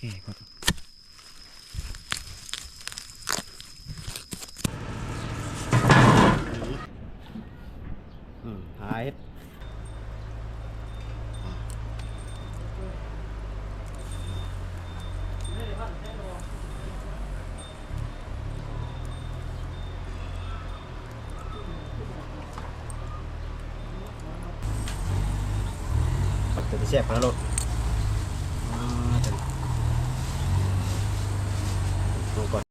แก่ก่อนอืมหาเฮ็ดตัวที่แซ่บพระรถอ่าตัวนี้ลงก่อน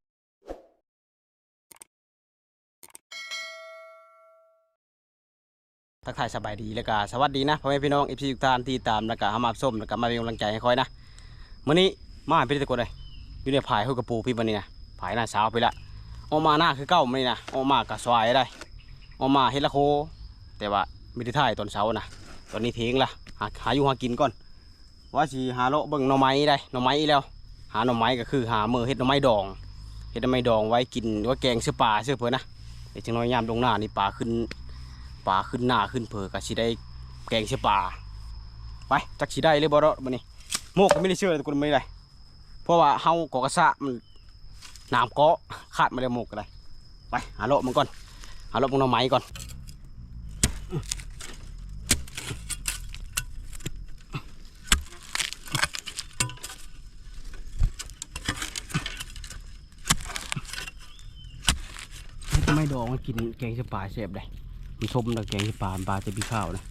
ทักทายสบายดีแล้วก็สวัสดีนะพ่อแม่พี่น้องเอฟซีทุกท่านที่ตามแล้วก็หามาส้มแล้วก็มาเป็นกำลังใจให้คอยนะมื้อนี้มาเป็นตะกดเลยอยู่ในผายห้วยกระปูพี่วันนี้นะผายหน้าสาวไปละออกมาหน้าคือเก้ามื้อนี้นะออกมากะสวายได้ออกมาเฮ็ดละโค แต่ว่าไม่ได้ถ่ายตอนเช้านะตอนนี้เทงละหาหาอยู่หากินก่อนว่าสิหาเลเบิ่งหน่อไม้ได้หน่อไม้แล้ว หาหน่อไม้ก็คือหาเมือเฮ็ดหน่อไม้ดองเฮ็ดหน่อไม้ดองไว้กินหรือว่าแกงเสื้อปลาเสื้อเพื่อนะเดี๋ยวจังน้อยยามลงหน้านี่ปลาขึ้น ปลาขึ้นหน้าขึ้นเผือกก็สิได้แกงเสียปลาไปจักสิได้เลยบ่เนาะบัดนี้โมกก็ไม่ได้เชื่อทุกคนไม่ได้เพราะว่าเฮาเกาะกระสะมันน้ำเกาะขาดมาแล้โมกก็ได้ไปหาโลมันก่อนหาโลมันหน่อไม้ก่อนไม่ดองมากินแกงเสียปลาเสียบได้ มีส้มตะแกงที่ปลาปลาจะมีข้าวนะ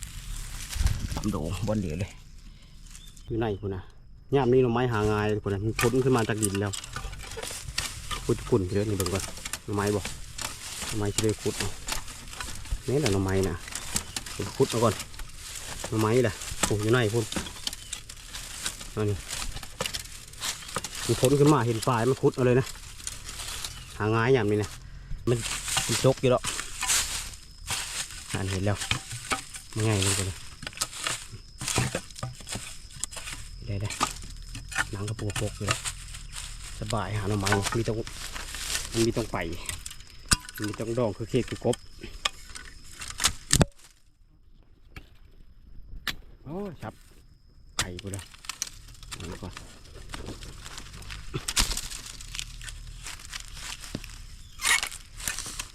ตำโดงบนเดียวเลยอยู่ในคุณนะย่ามนี้เราไม้หาง่ายคุณนะมันพ้นขึ้นมาจากดินแล้วขุดกุ่นเยอะนี่เบิ่งก่อนไม้บอกไม้จะได้ขุดเนี่แหละไม้นะขุดขุดเอาก่อนไม้แหละปลูกอยู่ในพุ่นนี่มันพ้นขึ้นมาเห็นปลายมันขุดเอาเลยนะหาง่ายอย่างนี้นะมันจกอยู่แล้วานเห็นแล้วง่ายเลยกันเลยได้ได้หนังกระปูปกอยู่แล้วสบายหาหน่อไม้มีต้องมันมีต้องไปมันมีต้องดองคือเค้กคือกบโอ้ยครับไข่กูแล้วเอาไว้ก่อน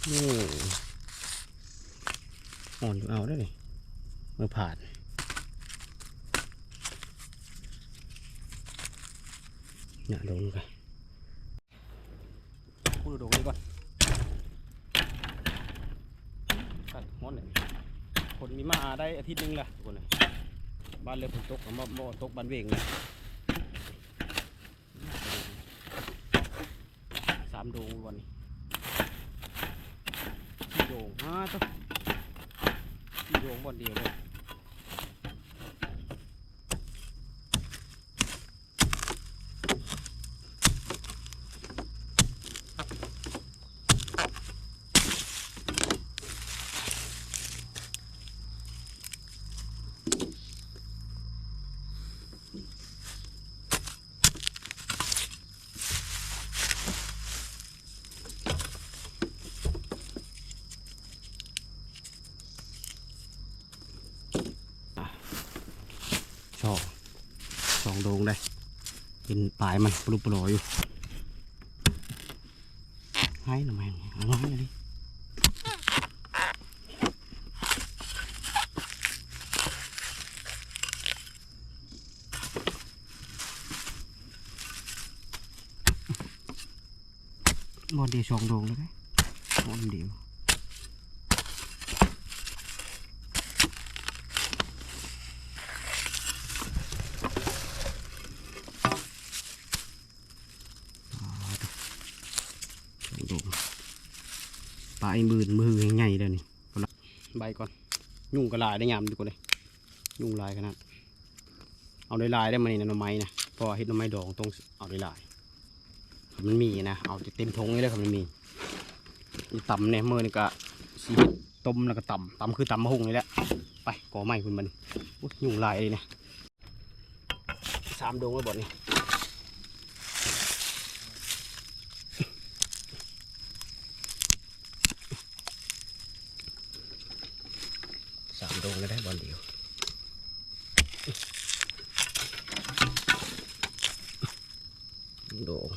โอ่อนเอาได้เลยมือผ่านเนี่ยลงไปพูดดงนี้ก่อนตัดม้อนเลยฝนมีมาได้อาทิตย์หนึงละทุกคนเลยบ้านเรือฝนตกมาบ่ตกบ้านเวงเลยสามโดงวันนี้สี่โดงอ่าต้อง ที่โยงบนเดียวเลยช่องสองโดงได้เปลายมันปลุปลอยอยู่ให้หน่อยไหมเอาน้อยเลยบอลเดียวสองดวงเลยไหมบอลเดียว ดูปลาไอมือมือใหญ่ๆเลยนี่ใบก่อน ยุ่งกระลายได้ยามดีกว่าเลยยุ่งลายขนาดเอาได้ลายได้มานี่นะหน่อไม้นะพอเห็ดหน่อไม้ดองต้องเอาได้ลายมันมีนะเอาจะเต็มทงเลยเลยครับมันมีต่ำเนี่ยมือนี่ก็สีต้มแล้วก็ต่ำต่ำคือต่ำมะฮุงนี่แหละไปก่อไม้คุณมันยุ่งลายเลยเนี่ยสามดวงไว้บ่นี่ สามดวงก็ได้บอลเดียว โดง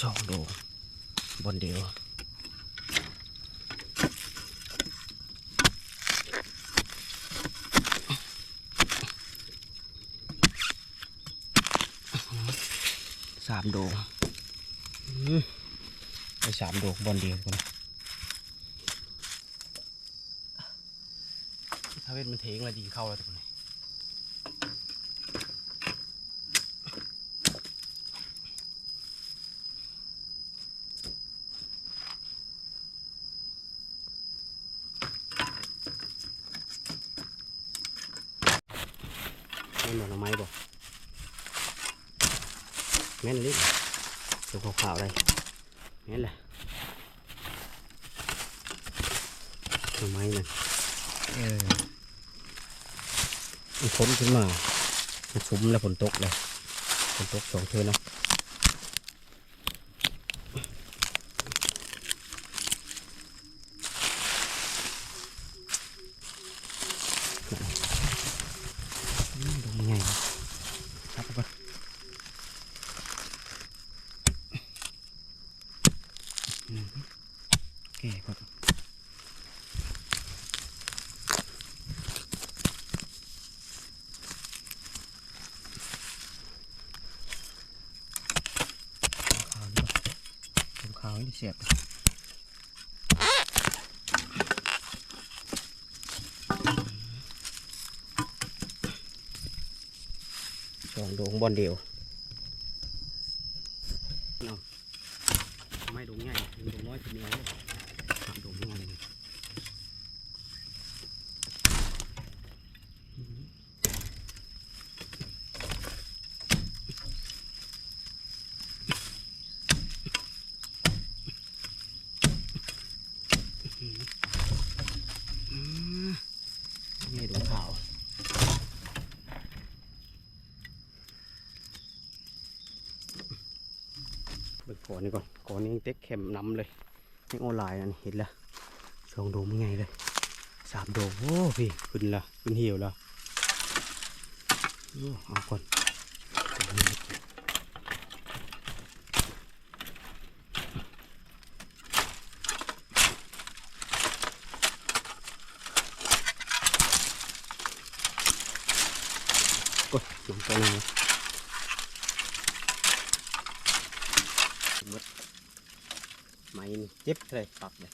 สองโดงบนเดียว สามโดงอืมไปสามโดงบอลเดียวกันถ้าเวทมันเทงแล้วดีเข้าแล้วตรงนี้ไม่หมดเอาไม้บอก ม่นลิตัวขาวๆเลยแม่นแหละทำไมมันเออมันพ้นขึ้นมามันซุ้มแล้วฝนตกเลยฝนตกสองเทือเนาะอืมดูมันไงวะครับไป โอเคครับขาวนี่ก่อน ผมขาวนี่เสียบสองดวงบอลเดียวเอาไม่ดวงใหญ่ดวงน้อยจะมีอะไร สามดวงง่ายเลยไม่ดวงขาว เบิกก่อนนี่ก่อนก่อนนี้เต็กเข็มน้ำเลยนี่ออนไลน์นั่นเห็นละสองโดมไงเลยสามโดมโอ้พี่ขึ้นละขึ้นเหี่ยวละโอ้เอาก่อนกดลงตัวนึงนะหมด ไม้นี่เจ็บเลยปักเลย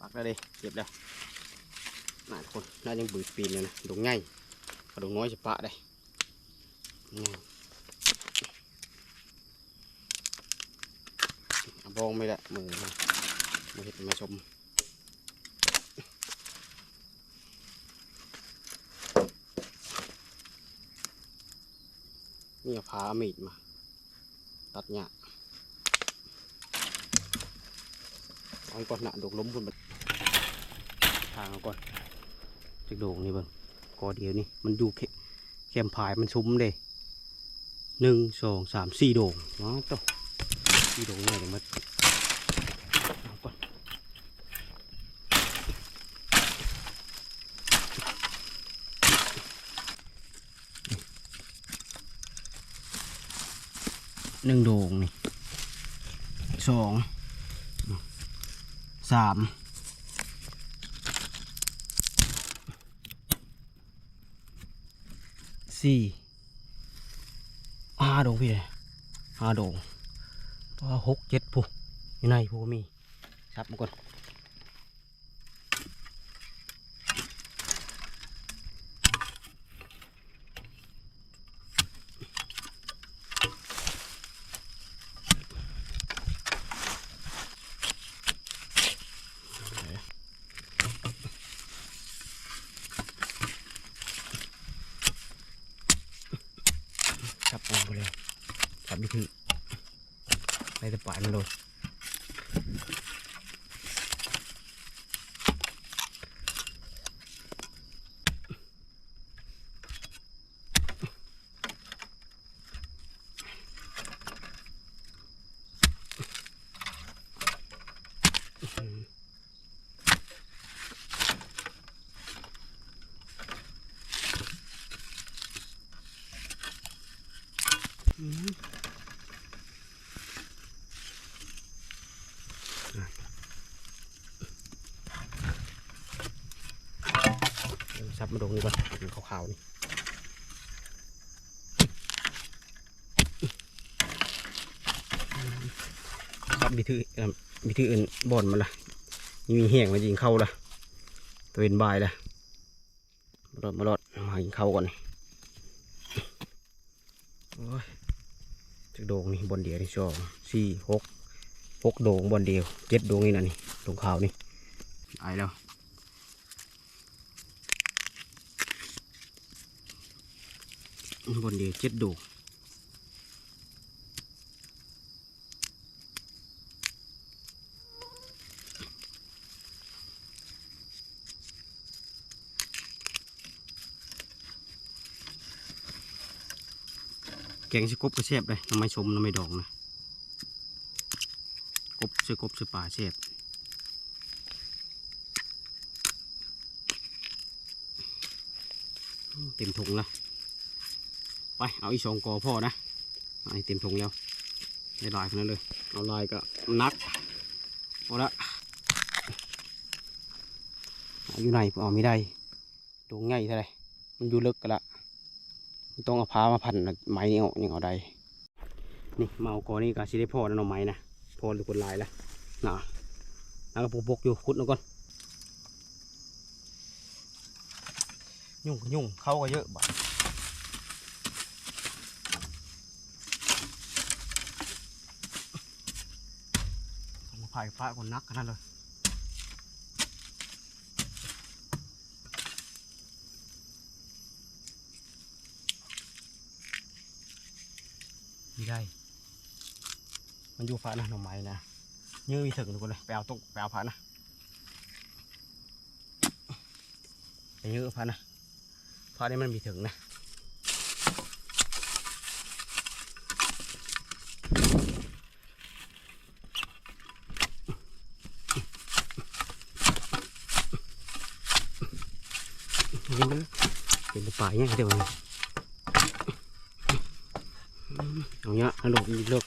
ปักแล้วดิเจ็บแล้วน่าทุกคนน่ายังบืดปีนเลองไม่ละมือมามาเห็ดมาชมนี่เอาพามีดมา ตัดหญ้าเอาก่อนหนะดกล้มบนบัดทางเอาก่อนจากโด่งนี่บิ่งกอเดียวนี่มันอยู่เข้แคมพายมันซุ้มเด้หนึ่งสองสามสี่โด่งเนาะตัว đi đồ này để mất Đó, หนึ่งโด่งนี่สองสามสี่ห้าดงพี่ห้าดงว่าหกเจ็ดผู้อยู่ในผู้มีครับมาก่อนครับ บิถือ ไปแต่ป่ายมันโดนซับมาโดงนี่ก่อนเป็นขาวๆนี่ซับบิถือเอ่ อบิถืออื่นบ่อนมันละมีแห้งมายิงเข้าละตัวเอ็นบายละมาลอดมาลอดมายิงเข้าก่อนโอ้ยจักโดงนี่บอลเดียวนี่สองสี่หกหกโดงบอลเดียวเจ็ดโดงนี่นะนี่โดงขาวนี่ไอายแล้วบนเดียวเจ็ดโดู แกงชิกบก็แซ่บเลยน้ำไม้ชมน้ำไม้ดองนะกบชื่อกบชื่อป่าแซ่บเต็มถุงละไปเอาอีกสองกอพ่อนะเอาให้เต็มถุงแล้วได้ลายขนาดนั้นเลยเอาลายก็นักเอาละอยู่ไหนเอาไม่ได้ดงง่ายเท่าไรมันอยู่ลึกกันละ ต้องเอาพามาพันไม้นี่เอายังเอาได้นี่มาเอากอนี่ก็สิได้พ่อนะน้องไม้นะพอหรือคนลายละนะแล้วก็ปกอยู่คุดเอาก่อนยุ่งก็ยุ่งเข้าก็เยอะบัดมาผ่ายฟ้าคนนักขนาดเลย ไม่ได้มันอยู่ฟ้านะหน่อไม้นะเยื้อมีถึงทุกคนเลยไปเอาตกไปเอาผ้านะไปยื้อผ้านะผ้านี่มันมีถึงนะนี่มันเป็นป่าอย่างเดียว เลยอาเนี้ยฮัลโหลมีลือก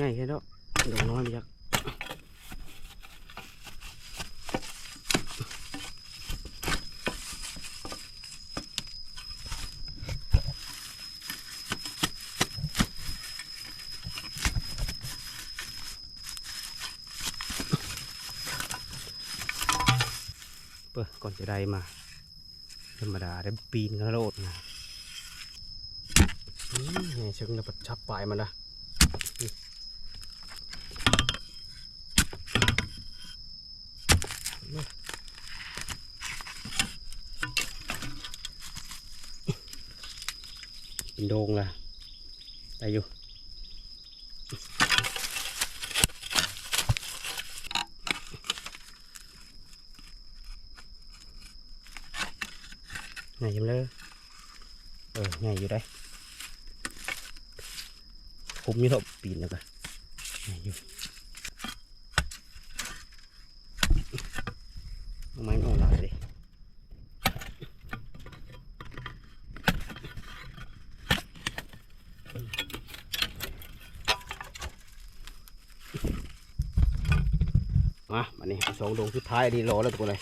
ง่ายแค่นั้นดี๋ยวน้อยไปจักเปิดก่อนจะได้มา ธรรมดาได้ปีนกระโดดนะ เชิงจะปัดชับปลายมันละเป็นโดงละได้อยู่ไงยังเลยเออไงอยู่ได้ ผมมีเถอะปีนแล้วกันไงอยู่ไม้ออกลายเลยมาอันนี้สองดวงสุดท้ายอันนี้รอแล้วตัวเลย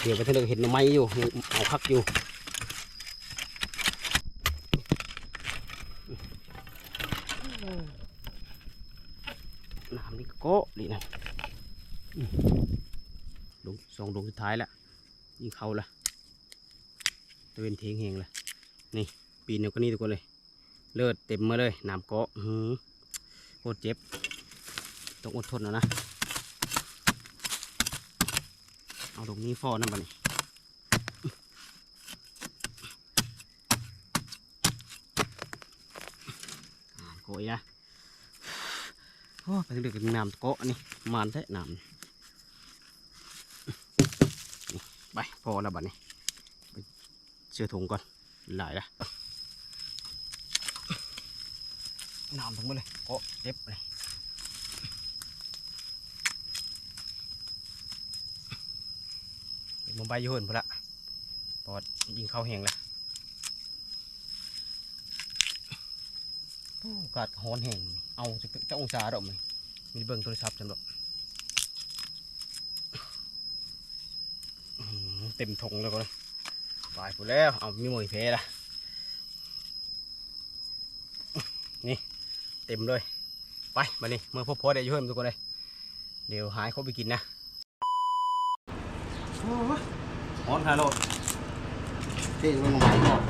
เดี๋ยวไปเถอะเห็นไม้อยู่เอาคักอยู่ น้ำนี่ก็โกะดีนะอืมลงสองลงสุด ท้ายละยิงเขาละตะเวนเทงเฮงละนี่ปีนเดียวก็นี่ทุกคนเลย เลือดเต็มมาเลยน้ำเกาะหือโคตรเจ็บ ต้องอดทนเอานะ เอาตรงนี้ฟอนั่นบัดนี้อยนะ โอ้ไปเลือกกันน้ำเกาะนี่มานแท้น้ำนี่ ไปพอแล้วบัดนี้ไปเชื่อถุงก่อนหลายละน้ำทั้งมดเลยเกาะเจ็บเลยมันใบยืนพอละปอดยิงเข้าแหงเลยโอ้กาศฮ้อนแหงเอาจะจะองศาดอกไหมมีเบิ่งโทรศัพท์จังดอกอื้อหือ เต็มทงแล้วก็เลยไปพูดแล้วเอามีหมวยเพละนี่เต็มเลยไปมานี่เมื่อพบพอได้อยุ่เพิ่มทุกคนเลยเดี๋ยวหายเขาไปกินนะโอ้ยฮ้อนฮาโลดเต้นลงมาก่อน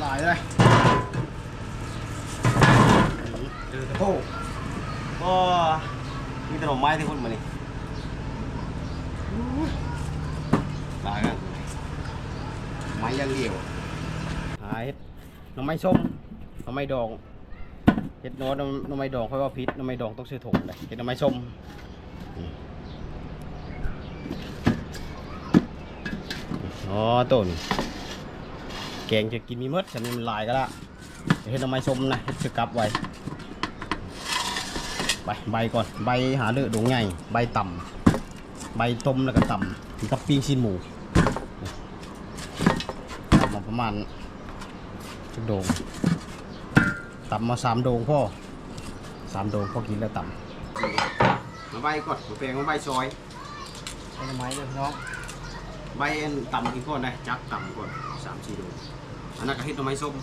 หลายเลยเจอตะโพกก็มีแต่ดอกไม้ที่คนมานี่ ลายกันไม้ยังเดียวหาเห็ดหน่อไม้ส้มหน่อไม้ดองเห็ดโน้ตหน่อไม้ดองค่อยว่าพิษหน่อไม้ดองต้องซื้อถุงเลยเห็ดหน่อไม้ส้มอ๋อต้นแกงจะกินมีมดฉันมันลายก็ละเฮ็ดหน่อไม้ส้มนะเฮ็ดสกับไว้ใบใบก่อนใบหาเลือดดงใหญ่ใบต่ำใบต้มแล้วก็ต่ำกับปิ้งชิ้นหมู ประมาณจุดโดงต่ำมาสามโดงพ่อสามโดงพ่อกินแล้วต่ำมาใบก่อนมาแปลงมาใบซอยใช้หน่อไม้เลยพี่น้องใบอันต่ำกินก่อนได้จักต่ำก่อนสามสี่โดงอันนั้นก็เฮ็ดหน่อไม้ส้ม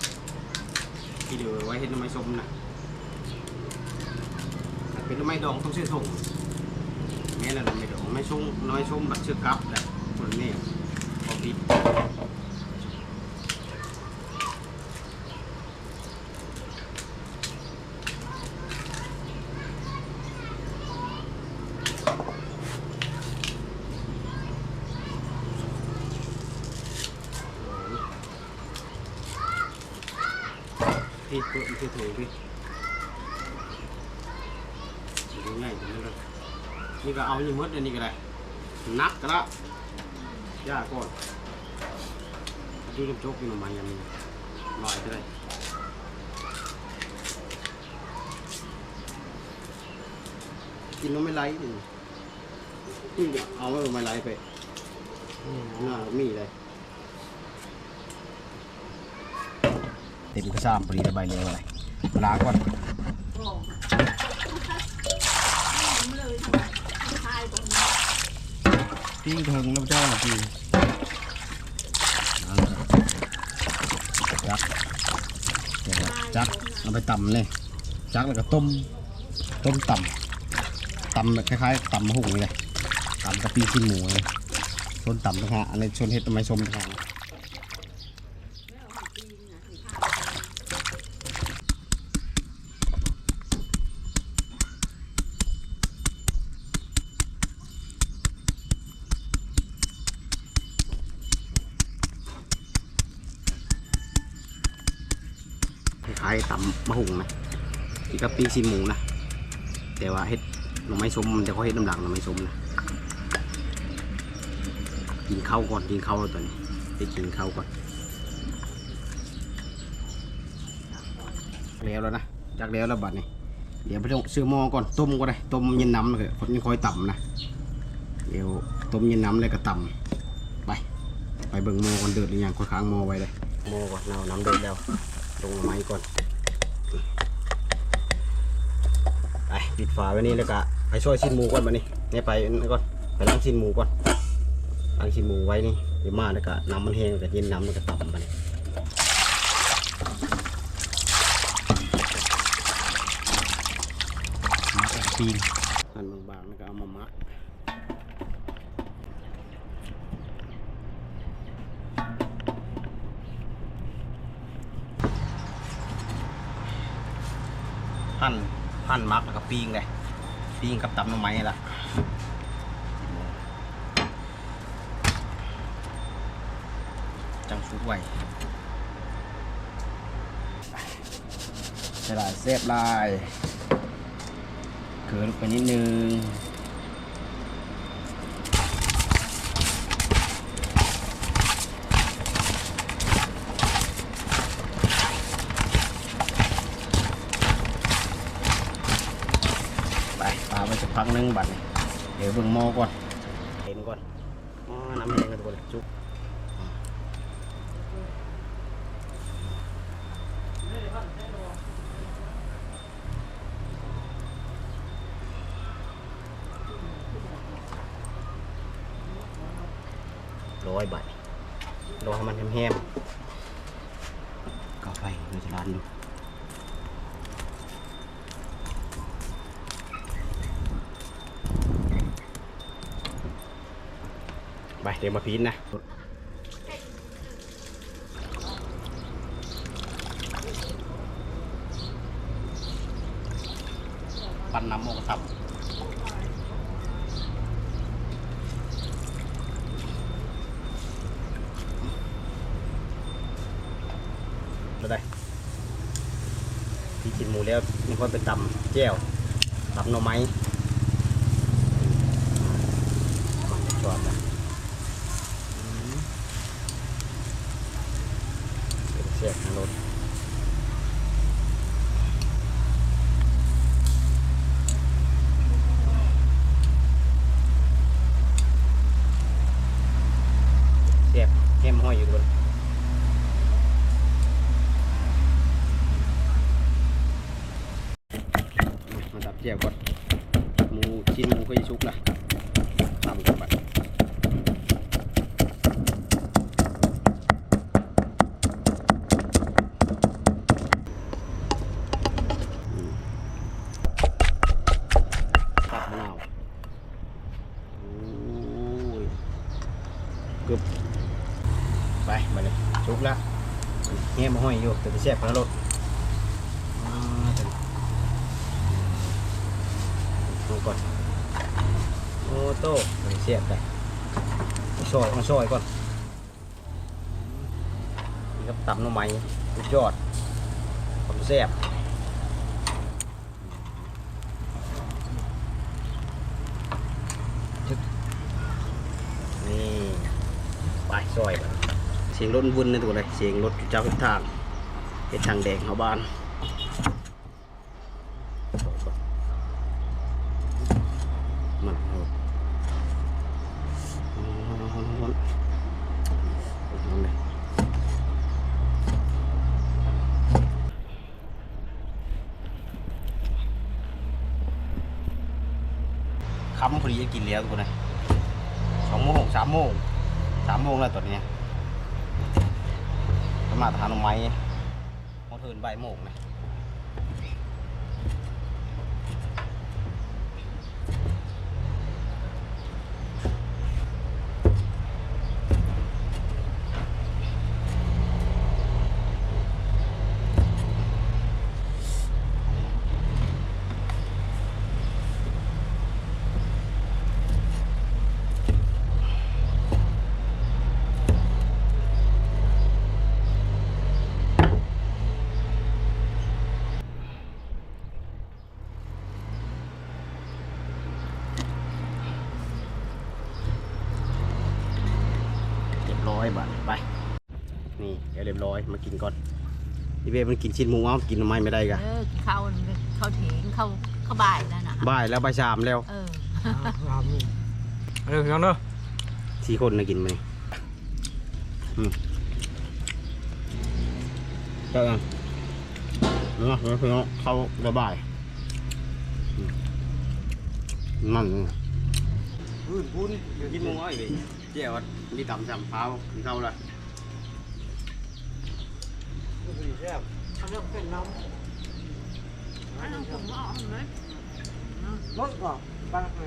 ที่เดี๋ยวไว้เห็ดน้ำไม้ส้มนะถ้าเป็นน้ำไม้ดองต้องซื้อถุงแม่นละน้ำไม้ดองไม่ชุ่มน้ำไม้ส้มแบบเชือกกับแหละคนนี้พอปิดพี่เปิดซื้อถุงพี่ดูง่ายจังเลย อยู่หมดอันนี้ก็ได้นักก็ละยาก่อนดูกับโจ๊กอยู่หน่อไม้ยังมีลอยก็ได้กินแล้วไม่ไหลนี่นี่เอาไว้ไม่ไหลไปหน้ามีเลยเต็มกระซามปรีระบายเร็วอะไรล้างก่อน ปิ้งทงน้ำเจ้าพี่จักจักเอาไปตำเลย จักแล้วก็ต้ม ต้มตำตำแบบคล้ายๆตำหุ่งเลยตำกะปิขี้หมูเลยชนตำนะฮะอันนี้ชนเห็ดทำไมชมทาง คล้ายตำมะฮุงนะนี่ก็ปิ้งซีหมูนะแต่ว่าเฮ็ดหน่อไม้ส้มมันจะเขาเฮ็ดน้ำหลังหน่อไม้ส้มนะกินข้าวก่อนกินข้าวแล้วตอนนี้ไปกินข้าวก่อนแล้วแล้วนะจากแล้วแล้วบัดนี้เดี๋ยวไปต้องซื้อหม้อก่อนต้มก็ได้ต้มเย็นน้ำเลยคนนี้คอยต่ำนะเดี๋ยวต้มเย็นน้ำเลยก็ต่ำไป ไปเบิ่งหม้อก่อนเดือดหรือยังค่อยค้างหม้อไว้เลยหม้อก่อนเอาน้ำเดือดแล้ว ลงไม้ก่อน ไปปิดฝาไว้นี่แล้วก็ไปช่วยชิ้นหมูก่อนมานี่เนี่ยไปนั่นก่อนไปล้างชิ้นหมูก่อนล้างชิ้นหมูไว้นี่เดี๋ยวมาแล้วก็น้ำมันแห้งแล้วก็เย็นน้ำแล้วก็ตับมันมักแล้วก็ปีนหั่นบางๆแล้วก็เอามามักหั่น หั่นมักแล้วก็ปิ้งเลยปิ้งกับตับน้ำไม้ละจังสุกไว้ส่ลายเซฟลายเกลือลงไปนิดนึงไปปลาไป สักพักหนึงบัดนี้เดี๋ยวเบิ่งโมก่อนเห็นก่อนอ๋อน้ำแห้งกันทุกคนจุก ร้อยบาทรอให้มันแห้มๆก็ไปในตลาดดูไปเดี๋ ยวมาพีนนะปั้นน้ำโมกสับแล้วได้ที่กินหมูแล้วมีคนไปตำแจ่วตำหน่อไม้มันจะชอบนะอืมเป็นเสียบนะรถเสียบเข้มห้อยอยู่ด้วย มาดับแจ่วก่อนหมูชิ้นหมูก็จะชุกละตำกันไปอืมตัดมะนาวโอ้ยกึบไปมาเลยชุกละเงี้ยมาห้อยอยู่ แต่จะแซ่บพระรสอ่าแต่ดูก่อนโอ้โต้มันเสียบไปซอยมาซอยก่อนนี่ครับตำหน่อไม้สุดยอดความแซ่บนี่ไปซอยไปเสียงรถวุ่นในตัวเลยเสียงรถเจ้าทุกทาง เป็นทางแดงเขาบ้านมันเอาเอาเอาเอาเอาเอาเลยคำพอดีจะกินแล้วกคนเลยสองโมงสามโมงสามโมงแล้วตอนนี้ประมาทานไม้ บ่ายโมงนะ เรียบร้อยบัดไป นี่เดี๋ยวเรียบร้ อยมากินก่อนพี่เบ้มันกินชิ้นหมูเอากินทำไมไม่ได้กะเออเข้าเข้าเถงเข้าเข้าบ่ายแล้วนะบ่ายแล้วบ่ายสามแล้วเออเออพี่น้องเด้อสี่คนนะกินมานี่อืมเจ้าเองเนาะเนาะเนาะเข้าระบายอืมนั่นเลยพูนพูนกินหมูอ้อยไปเจ้าวัดมีตำจำเท้ากินเข้าละ เอาเรื่องเป็นน้อันนั้นผมว่าเอาไหมำรถก่อนบ้านเอ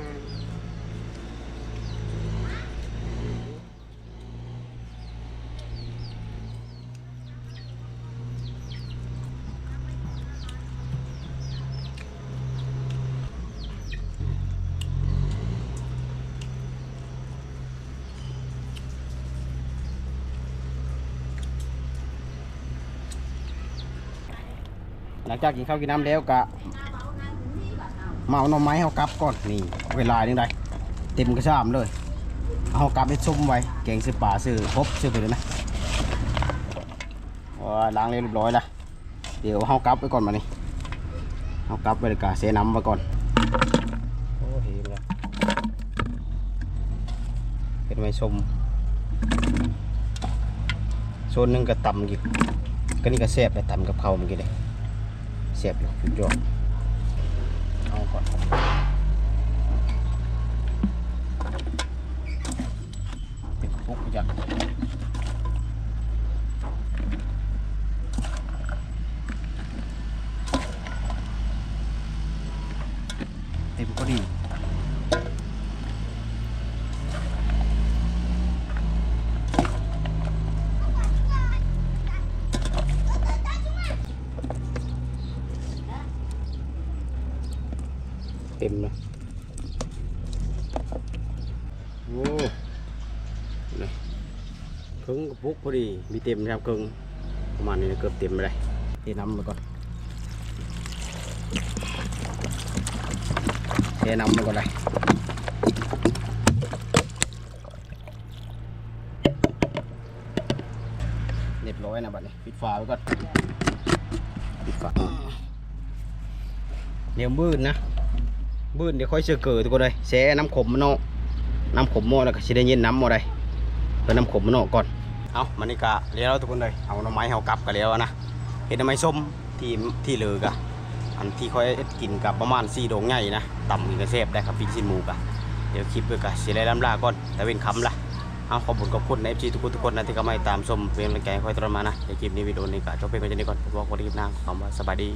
ลังจากกินข้าวกินน้ำแล้วก็มาเอาหน่อไม้เอากลับก่อนนี่เวลาหนึงได้เต็มกระชามเลยเอากลับไปซุ่มไว้แกงซื้อปลาซื้อครบซื้อไปเลยนะว่าล้างเรียบร้อยละเดี๋ยวเอากลับไว้ก่อนมานี่เอากลับไว้เลยกะเสียน้ำไว้ก่อนโอ้เห็นแล้วเป็นไม้ส้มโซนหนึ่งก็ต่ำอยู่ก็นี่ก็แซ่บเลยต่ำกับเขาเมื่อกี้เลย แซ่บอยู่สุดยอดเอาก่อนเป็นปุ๊กจักเต็มก็ดี เต็มเลยโอ้นี่ค รึ่งกระปุกพอดีมีเต็มนะครับครึ่งประมาณนี้เกือบเต็มเลยเทน้ำไปก่อนเทน้ำไปก่อนเลยเรียบร้อยนะบัดนี้ปิดฝาไว้ก่อนปิดฝาเดี๋ยวมืดนะบื้นเดี๋ยวค่อยเชื่อเกิดทุกคนเลยแช่น้ำขมมันเนาะน้ำขมมอแล้วก็สิได้เย็นน้ำมอได้เพื่อน้ำขมมันเนาะก่อน เอามันนี่กะเลี้ยวทุกคนเลยเอาน้ำไม้เฮากลับกันแล้วนะเห็นน้ำไม้ส้มที่ที่เลือกะอันที่ค่อยกินกับประมาณสี่โดงใหญ่นะต่ำอีกกระเซฟได้ครับปิ้งชิ้นหมูกะเดี๋ยวคลิปด้วยกะสิไร้ลำลาก่อนแต่เป็นคำละเอาขอบคุณขอบคุณในเอฟซีทุกคนทุกคนนะที่ก็มาให้ตามชมเป็นกำลังใจให้ค่อยตามมานะในคลิปนี้วิดีโอนี้กะจบไปก่อนจะนี้ก่อนพบกันในคลิปหน้าขอบคุณสบายดี